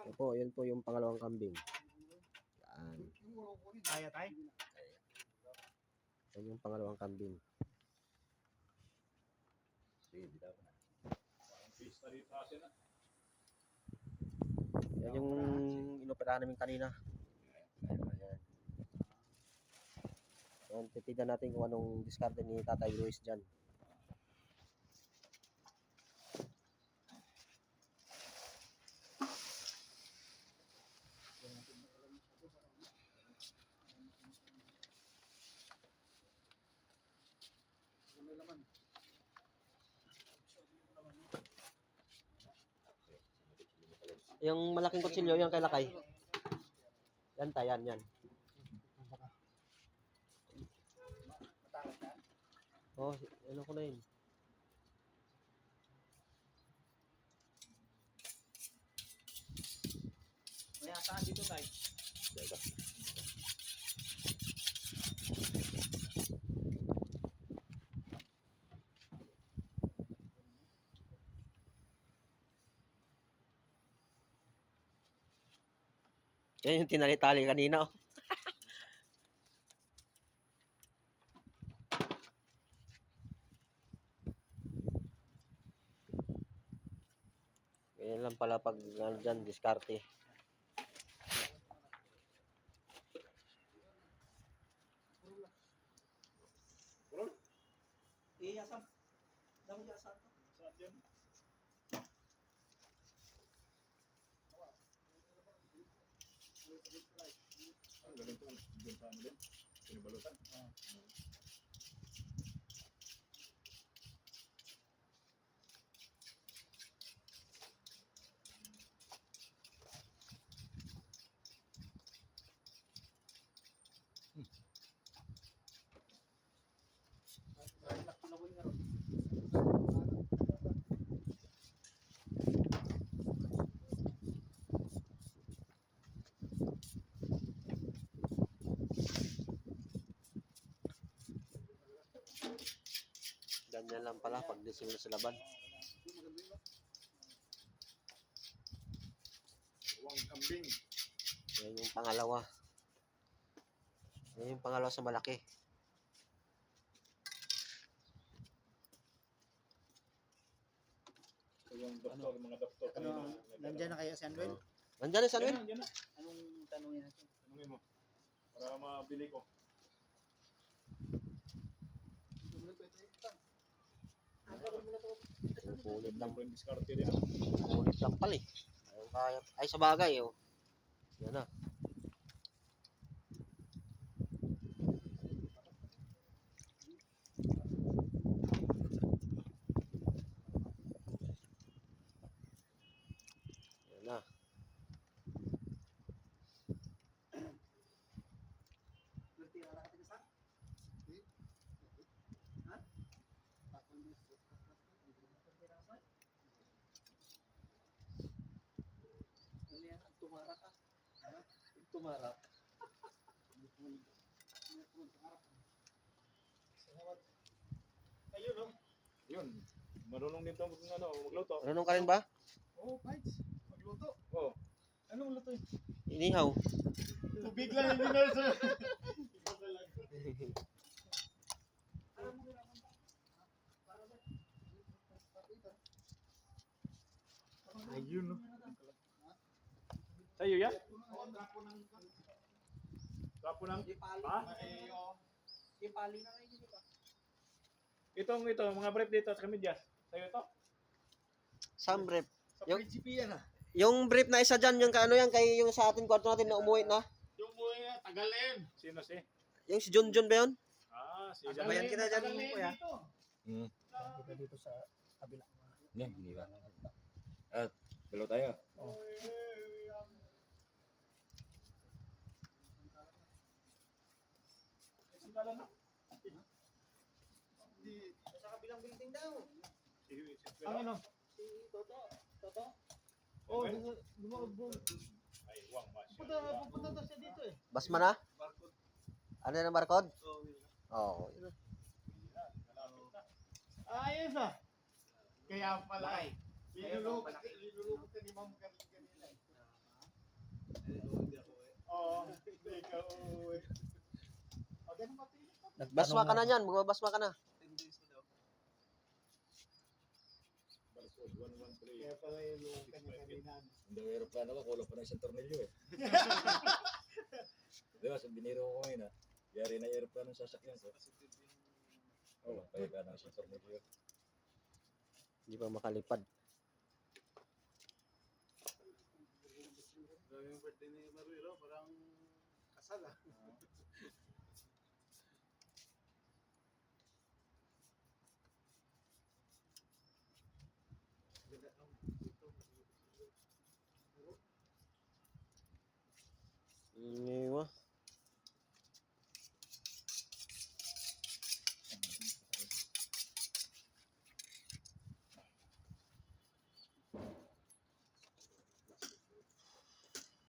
Ito po, yun po yung pangalawang kambing. Yan. Kaya tayo. Yan yung pangalawang kambing. Yan yung inoperahan namin kanina. Ayan. Yan, titignan natin kung anong diskarte ni Tatay Luis dyan. Yung malaking kutsilyo, yan kay Lakay. Yan ta, yan, yan. Oh, ano ko na yun. May asahan dito tayo. Yan yung tinali-tali kanina. oh. Ganyan lang pala pag nandyan, diskarte. Eh, asan? Dami ka asan? Ganyan lang pala pag dising sa laban. Huwag kambing. Yan yung pangalawa. Yan yung pangalawa sa malaki. Yung doktor, mga doktor. Ano, nandyan na kayo si Anwel? Nandyan na sa Yan amin. na, yan na. Anong tanongin natin? Tanungin mo. Para mabili ko. Kulit lang. Yung diskarte din. Kulit lang pala eh. Ay, sa bagay oh. Yan na. Tumarak. Ayun, no? Yun. Marunong din ito mag, ano, magluto. Marunong ka rin ba? Oo, oh, Pites. Magluto. Oo. Oh. Anong luto yun? Inihaw. Tubig lang yung ginasa. Ayun, no? Sa'yo yan? Trapo ng... Ipali. Ha? Ipali na kayo dito ba? Itong ito, mga brief dito sa medyas. Sa'yo ito? Some brief. Sa Yung- principe yan ah. Yung brief na isa dyan, yung kaano yan, kay yung sa atin kwarto natin na umuwi na. Yung mo yan, tagalin. Sino si? Yung si John John ba yun? Ah, si Bayan kita dyan, kuya. Hmm. Kita dito sa kabila. Hindi, hindi ba? At, dalawa tayo. Sa Ang ano? Si Toto. Toto? Oo, oh, lumabog. Ay, wang ba siya? Pupunta, pupunta daw siya dito eh. Basma na? Barcode. Ano na barcode? Oo. Oh, oh. Ayos ah. Kaya pala ay. Linulubot ka ni Ma'am Karin kanina eh. Ah. Oo, ikaw. O, ganun ba? Nagbasma ka na niyan, magbabasma ka na. Kaya pala yung kanya-kanina. Hindi ko aeroplano ko, kulang pa ng isang tornilyo eh. Di ba, sa biniro ko ngayon ah. Yari na yung aeroplano sa sasakyan ko. Oo, kaya ka ng isang tornilyo. Hindi pa makalipad. Grabe yung birthday ni Maruelo, parang kasal ah. Niwa.